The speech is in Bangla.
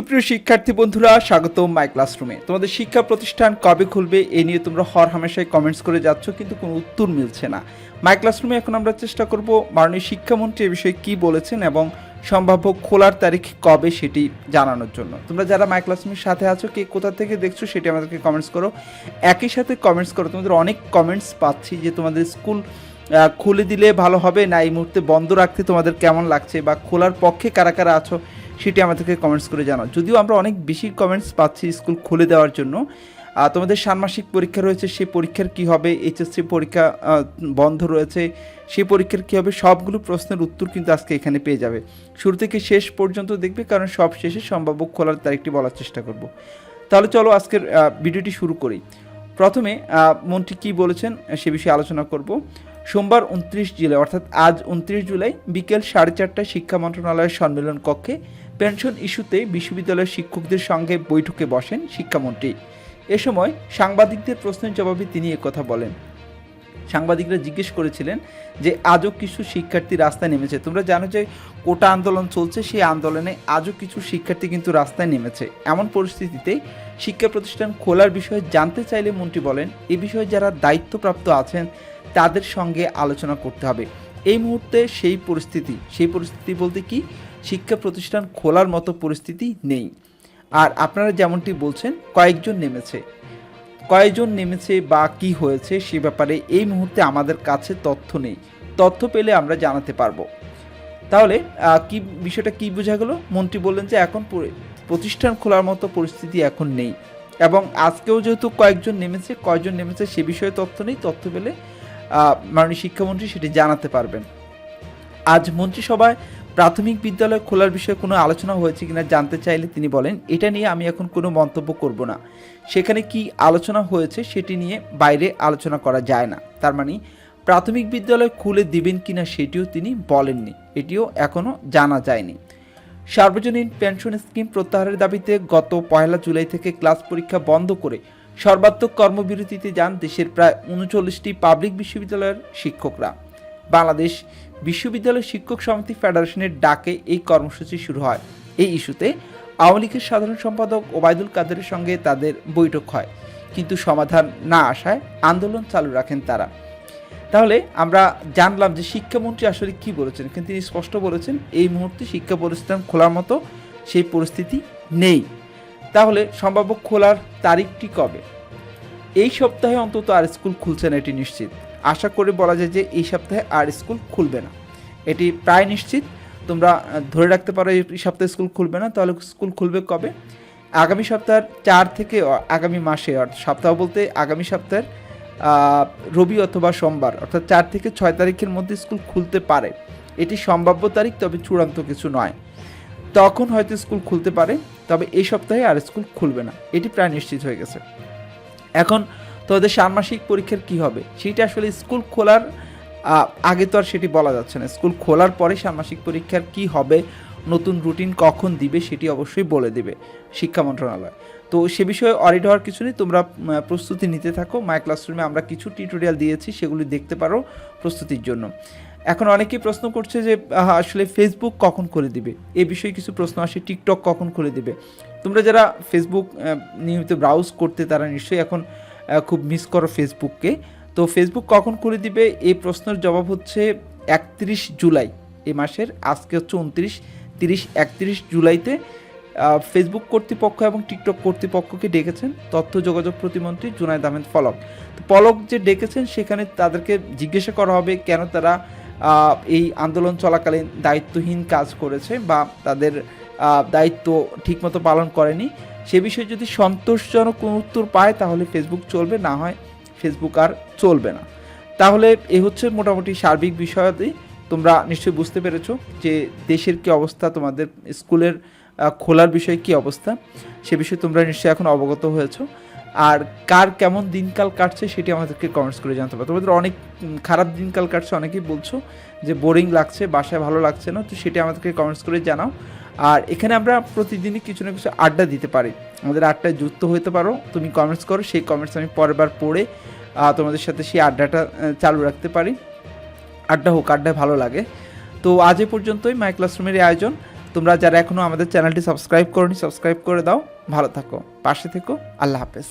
সুপ্রিয় শিক্ষার্থী বন্ধুরা স্বাগত মাই ক্লাসরুমে তোমাদের শিক্ষা প্রতিষ্ঠান কবে খুলবে এই নিয়ে তোমরা হর হামেশাই কমেন্টস করে যাচ্ছ, কিন্তু কোনো উত্তর মিলছে না। মাই ক্লাসরুমে এখন আমরা চেষ্টা করব মাননীয় শিক্ষামন্ত্রী এ বিষয়ে কী বলেছেন এবং সম্ভাব্য খোলার তারিখ কবে সেটি জানানোর জন্য। তোমরা যারা মাই ক্লাসরুমের সাথে আছো, কে কোথা থেকে দেখছ সেটি আমাদেরকে কমেন্টস করো। একই সাথে কমেন্টস করো। তোমাদের অনেক কমেন্টস পাচ্ছি যে তোমাদের স্কুল খুলে দিলে ভালো হবে না, এই মুহূর্তে বন্ধ রাখতে তোমাদের কেমন লাগছে বা খোলার পক্ষে কারা কারা আছো সেটি আমাদেরকে কমেন্টস করে জানাও। যদিও আমরা অনেক বেশি কমেন্টস পাচ্ছি স্কুল খুলে দেওয়ার জন্য। তোমাদের ষান্মাসিক পরীক্ষা রয়েছে সেই পরীক্ষার কি হবে? এইচএসসি পরীক্ষা বন্ধ রয়েছে সেই পরীক্ষার কী হবে? সবগুলো প্রশ্নের উত্তর কিন্তু আজকে এখানে পেয়ে যাবে। শুরু থেকে শেষ পর্যন্ত দেখবে, কারণ সব শেষে সম্ভাব্য খোলার তারিখটি বলার চেষ্টা করব। তাহলে চলো আজকের ভিডিওটি শুরু করি। প্রথমে মন্ত্রী কী বলেছেন সে বিষয়ে আলোচনা করব। সোমবার উনত্রিশ জুলাই, অর্থাৎ আজ উনত্রিশ জুলাই বিকেল সাড়ে চারটায় শিক্ষা মন্ত্রণালয়ের সম্মেলন কক্ষে পেনশন ইস্যুতে বিশ্ববিদ্যালয়ের শিক্ষকদের সঙ্গে বৈঠকে বসেন শিক্ষামন্ত্রী। এ সময় সাংবাদিকদের প্রশ্নের জবাবে তিনি কথা বলেন। সাংবাদিকরা জিজ্ঞেস করেছিলেন যে আজও কিছু শিক্ষার্থী রাস্তায় নেমেছে। তোমরা জানো যে কোটা আন্দোলন চলছে, সেই আন্দোলনে আজও কিছু শিক্ষার্থী কিন্তু রাস্তায় নেমেছে। এমন পরিস্থিতিতে শিক্ষা প্রতিষ্ঠান খোলার বিষয়ে জানতে চাইলে মন্ত্রী বলেন, এ বিষয়ে যারা দায়িত্বপ্রাপ্ত আছেন, তাদের সঙ্গে আলোচনা করতে হবে। এই মুহূর্তে সেই পরিস্থিতি সেই পরিস্থিতি বলতে কি? শিক্ষা প্রতিষ্ঠান খোলার মতো পরিস্থিতি নেই। আর আপনারা যেমনটি বলছেন, কয়েকজন নেমেছে। কয়জন নেমেছে বা কি হয়েছে সে ব্যাপারে এই মুহূর্তে আমাদের কাছে তথ্য নেই। তথ্য পেলে আমরা জানাতে পারব। তাহলে কি বিষয়টা কি বোঝা গেল? মন্ত্রী বললেন যে এখন প্রতিষ্ঠান খোলার মতো পরিস্থিতি এখন নেই। এবং আজকেও যেহেতু কয়েকজন নেমেছে, কয়জন নেমেছে সে বিষয়ে তথ্য নেই। তথ্য পেলে মাননীয় শিক্ষামন্ত্রী সেটি জানাতে পারবেন। আজ মন্ত্রিসভায় প্রাথমিক বিদ্যালয় খোলার বিষয়ে কোনো আলোচনা হয়েছে কিনা জানতে চাইলে তিনি বলেন, এটা নিয়ে আমি এখন কোনো মন্তব্য করব না। সেখানে কি আলোচনা হয়েছে সেটি নিয়ে বাইরে আলোচনা করা যায় না। তার মানে প্রাথমিক বিদ্যালয় খুলে দিবেন কিনা সেটিও তিনি বলেননি। এটিও এখনও জানা যায়নি। সার্বজনীন পেনশন স্কিম প্রত্যাহারের দাবিতে গত পয়লা জুলাই থেকে ক্লাস পরীক্ষা বন্ধ করে সর্বাত্মক কর্মবিরতিতে যান দেশের প্রায় উনচল্লিশটি পাবলিক বিশ্ববিদ্যালয়ের শিক্ষকরা। বাংলাদেশ বিশ্ববিদ্যালয় শিক্ষক সমিতি ফেডারেশনের ডাকে এই কর্মসূচি শুরু হয়। এই ইস্যুতে আওয়ামী লীগের সাধারণ সম্পাদক ওবায়দুল কাদেরের সঙ্গে তাদের বৈঠক হয়। কিন্তু সমাধান না আসায় আন্দোলন চালু রাখেন তারা। তাহলে আমরা জানলাম যে শিক্ষামন্ত্রী আসলে কি বলেছেন? কিন্তু তিনি স্পষ্ট বলেছেন, এই মুহূর্তে শিক্ষা প্রতিষ্ঠান খোলার মতো সেই পরিস্থিতি নেই। তাহলে সম্ভাব্য খোলার তারিখটি কবে? এই সপ্তাহে অন্তত আর স্কুল খুলছে না এটি নিশ্চিত। আশা করে বলা যায় যে এই সপ্তাহে আর স্কুল খুলবে না। এটি প্রায় নিশ্চিত। তোমরা ধরে রাখতে পারো এই সপ্তাহে স্কুল খুলবে না। তাহলে স্কুল খুলবে কবে? আগামী সপ্তাহের চার থেকে আগামী মাসে, অর্থাৎ সপ্তাহ বলতে আগামী সপ্তাহের রবি অথবা সোমবার, অর্থাৎ চার থেকে ছয় তারিখের মধ্যে স্কুল খুলতে পারে। এটি সম্ভাব্য তারিখ, তবে চূড়ান্ত কিছু নয়। তখন হয়তো স্কুল খুলতে পারে, তবে এই সপ্তাহে আর স্কুল খুলবে না। এটি প্রায় নিশ্চিত হয়ে গেছে। এখন তোমাদের ষান্মাসিক পরীক্ষার কি হবে? সেটা আসলে স্কুল খোলার আগে তো আর সেটি বলা যাচ্ছে না। স্কুল খোলার পরে ষান্মাসিক পরীক্ষার কি হবে, নতুন রুটিন কখন দিবে সেটি অবশ্যই বলে দেবে শিক্ষা মন্ত্রণালয়। তো সে বিষয়ে অরিড হওয়ার কিছু নেই, তোমরা প্রস্তুতি নিতে থাকো। মাই ক্লাসরুমে আমরা কিছু টিউটোরিয়াল দিয়েছি, সেগুলি দেখতে পারো প্রস্তুতির জন্য। এখন অনেকেই প্রশ্ন করছে যে আসলে ফেসবুক কখন খুলে দিবে? এ বিষয়ে কিছু প্রশ্ন আসে টিকটক কখন খুলে দিবে? তোমরা যারা ফেসবুক নিয়মিত ব্রাউজ করতে, তারা নিশ্চয়ই এখন খুব মিস করো ফেসবুককে। তো ফেসবুক কখন খুলে দিবে? এই প্রশ্নের জবাব হচ্ছে একত্রিশ জুলাই এ মাসের। আজকে হচ্ছে উনত্রিশ, তিরিশ, একত্রিশ জুলাইতে ফেসবুক কর্তৃপক্ষ এবং টিকটক কর্তৃপক্ষকে ডেকেছেন তথ্য যোগাযোগ প্রতিমন্ত্রী জুনায়দ আহমেদ পলক। তো পলক যে ডেকেছেন, সেখানে তাদেরকে জিজ্ঞাসা করা হবে কেন তারা এই আন্দোলন চলাকালীন দায়িত্বহীন কাজ করেছে বা তাদের দায়িত্ব ঠিকমতো পালন করেনি। সে বিষয়ে যদি সন্তোষজনক কোনো উত্তর পায়, তাহলে ফেসবুক চলবে, না হয় ফেসবুক আর চলবে না। তাহলে এ হচ্ছে মোটামুটি সার্বিক বিষয়াদি তোমরা নিশ্চয়ই বুঝতে পেরেছ যে দেশের কি অবস্থা, তোমাদের স্কুলের খোলার বিষয়ে কি অবস্থা, সে বিষয়ে তোমরা নিশ্চয়ই এখন অবগত হয়েছো। আর কার কেমন দিনকাল কাটছে, সেটি আমাদেরকে কমেন্টস করে জানতে পারো তোমাদের অনেক খারাপ দিনকাল কাটছে, অনেকেই বলছো যে বোরিং লাগছে, বাসায় ভালো লাগছে না, তো সেটি আমাদেরকে কমেন্টস করে জানাও। আর এখানে আমরা প্রতিদিনই কিছু না কিছু আড্ডা দিতে পারি। আমাদের আড্ডায় যুক্ত হতে পারো। তুমি কমেন্টস করো, সেই কমেন্টস আমি পরের বার পড়ে তোমাদের সাথে সেই আড্ডাটা চালু রাখতে পারি। আড্ডা হোক, আড্ডায় ভালো লাগে। তো আজ এ পর্যন্তই মাই ক্লাসরুমের এই আয়োজন। তোমরা যারা এখনও আমাদের চ্যানেলটি সাবস্ক্রাইব করনি সাবস্ক্রাইব করে দাও। ভালো থাকো, পাশে থেকো। আল্লাহ হাফেজ।